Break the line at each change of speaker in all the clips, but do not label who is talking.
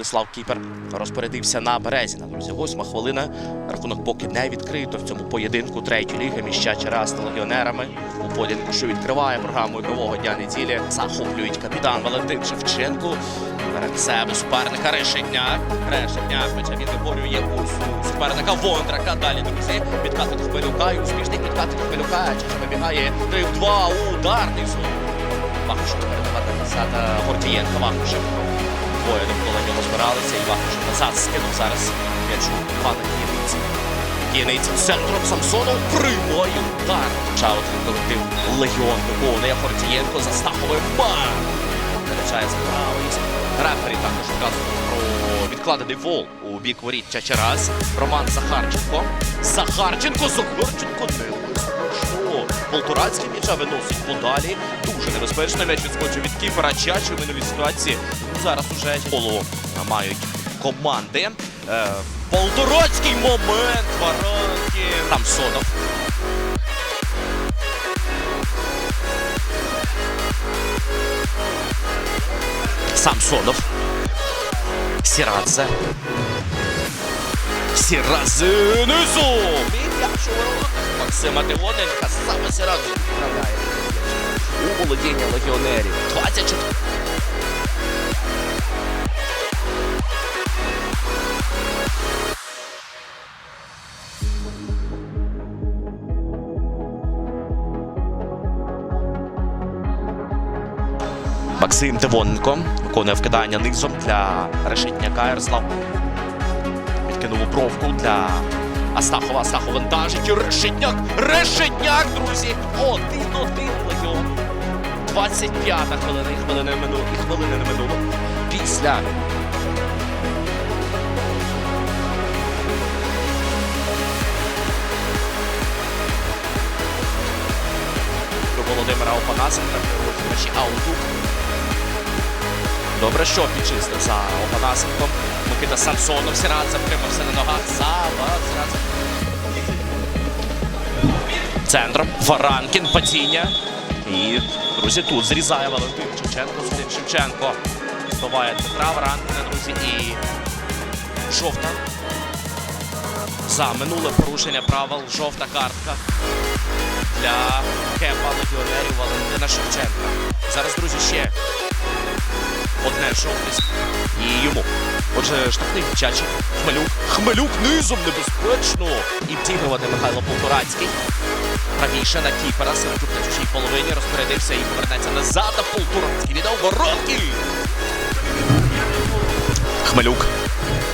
Владислав Кіпер розпорядився на Березіна. Друзі, восьма хвилина. Рахунок поки не відкрито в цьому поєдинку третьої ліги між Чачарас та легіонерами. У поєдинку, що відкриває програму ігрового дня неділі, захоплюють капітан Валентин Шевченко. Перед себе суперника Решетняк. Решетняк, хоча він виборює у суперника Вондрака. Далі, друзі, підкатик Хмелюка і успішний підкатик Хмелюка. Чач вибігає 3-2, ударний зло. Вахрушев передавати назад Гордієнка Вахрушев. Двоє довкола нього збиралися і Вахрушев назад скинув зараз м'ячу Івана Кіниці. Кіниці центром Самсонов приймає удар. Чаутин колектив Легіон виконує Гордієнко за Стаховим бам! Перечає за правий. Рефері також вказував про відкладений фол у бік воріт Чачарас. Роман Захарченко. Захарченко, Захарченко не що? Полторацький м'яча виносить подалі. Дуже небезпечно. М'яч відскочив від кіпера. Чачу в минулій ситуації. Зараз уже голову мають команди. Е, Полторацький момент. Варанкін. Самсонов. Самсонов. Сірадзе. Сірадзе низу. Максима Тивоненка саме Сірадзе відправляє. У володіння легіонерів. 24. Максим Тивоненко виконує вкидання низом для решетняка Ярослав. Відкинув у бровку для Астахова. Астахов вантажить. Решетняк. Решетняк, друзі. Один-один легіон. 25-та хвилина і хвилини минуло. І хвилини не минуло. Після Володимира Опанасенка ауту. Добре, що підчистив за Опанасенком. Микита Самсонов. Сірадзе втримався на ногах. Заваз. Сірадзе. Центром. Варанкін. Падіння. І, друзі, тут зрізає Валентин Шевченко. Шевченко. Збиває Дмитра Варанкіна, друзі. І жовта. За минуле порушення правил. Жовта картка для кепа легіонерів Валентина Шевченка. Зараз, друзі, ще одне жовтість і йому. Отже, штрафний Чачик, Хмелюк. Хмелюк низом небезпечно. І втігрувати Михайло Полторацький. Правіше на кіпера, Сиротюк на чужій половині розпорядився і повернеться назад. А Полторацький віддав воронки. Хмелюк.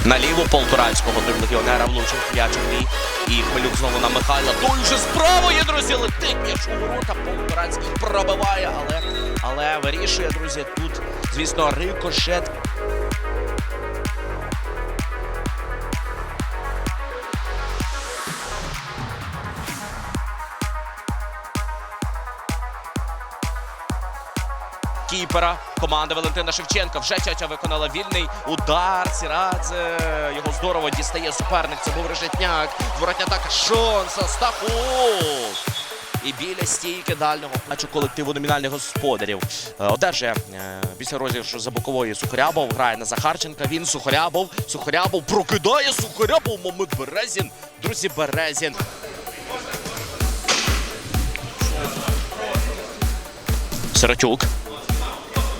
Наліво Полторацького до легіонера влучив м'яч у. І Хмелюк знову на Михайла. Той вже з правої, друзі, летить м'яч у ворота. Полторацький пробиває, але, але вирішує, друзі, тут, звісно, рикошет. Кіпера команда Валентина Шевченка вже Чача виконала вільний удар. Сірадзе його здорово дістає суперник. Це був Решетняк. Воротня атака Шонса Стахов. І біля стійки дальнього матчу колективу номінальних господарів Е, одержує е, після розіграшу за бокової Сухарябов. Грає на Захарченка. Він Сухарябов. Сухарябов прокидає Сухарябов. Момент Березін. Друзі, Березін. Сиротюк.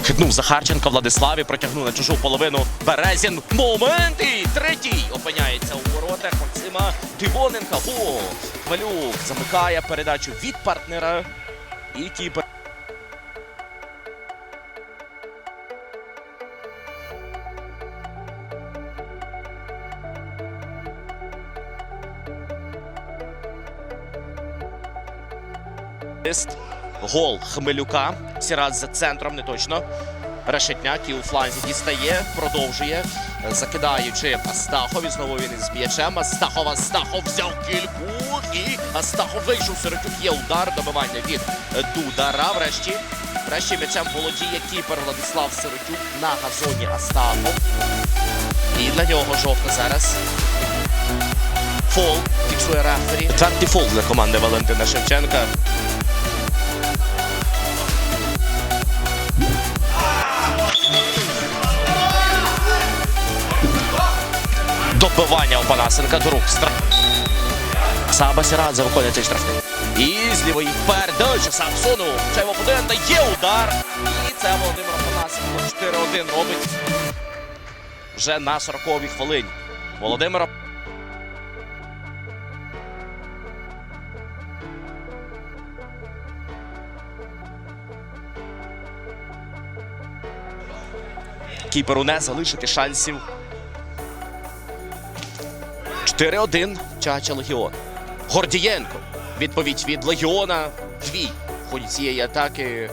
Хитнув Захарченка Владиславі, протягнув на чужу половину Березін. Момент і третій опиняється у воротах Максима Тивоненка. Гол. Хвалюк замикає передачу від партнера. І кіпер. Ассист. Гол Хмелюка. Сірат за центром, не точно. Решетняк і у фланзі дістає, продовжує, закидаючи Астахов. І знову він із м'ячем. Астахов, Астахов взяв кільку. І Астахов вийшов. Сиротюк є удар. Добивання від Дудара. Врешті Краще м'ячем володіє кіпер Владислав Сиротюк на газоні Астахов. І для нього жовта зараз. Фол фіксує рефері. Четвертий фол для команди Валентина Шевченка. Добивання у Панасенка до рук. Стра... Саба Сірадзе виходить цей штрафний. І з лівої передачі Самсону. Чайво подає, дає удар. І це Володимир Панасенко 4-1 робить вже на 40-й хвилині. Володимира Кіперу не залишити шансів. 4-1 Чача Легіон. Гордієнко. Відповідь від Легіона. Дві ході цієї атаки.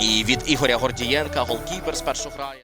І від Ігоря Гордієнка голкіпер спершу грає.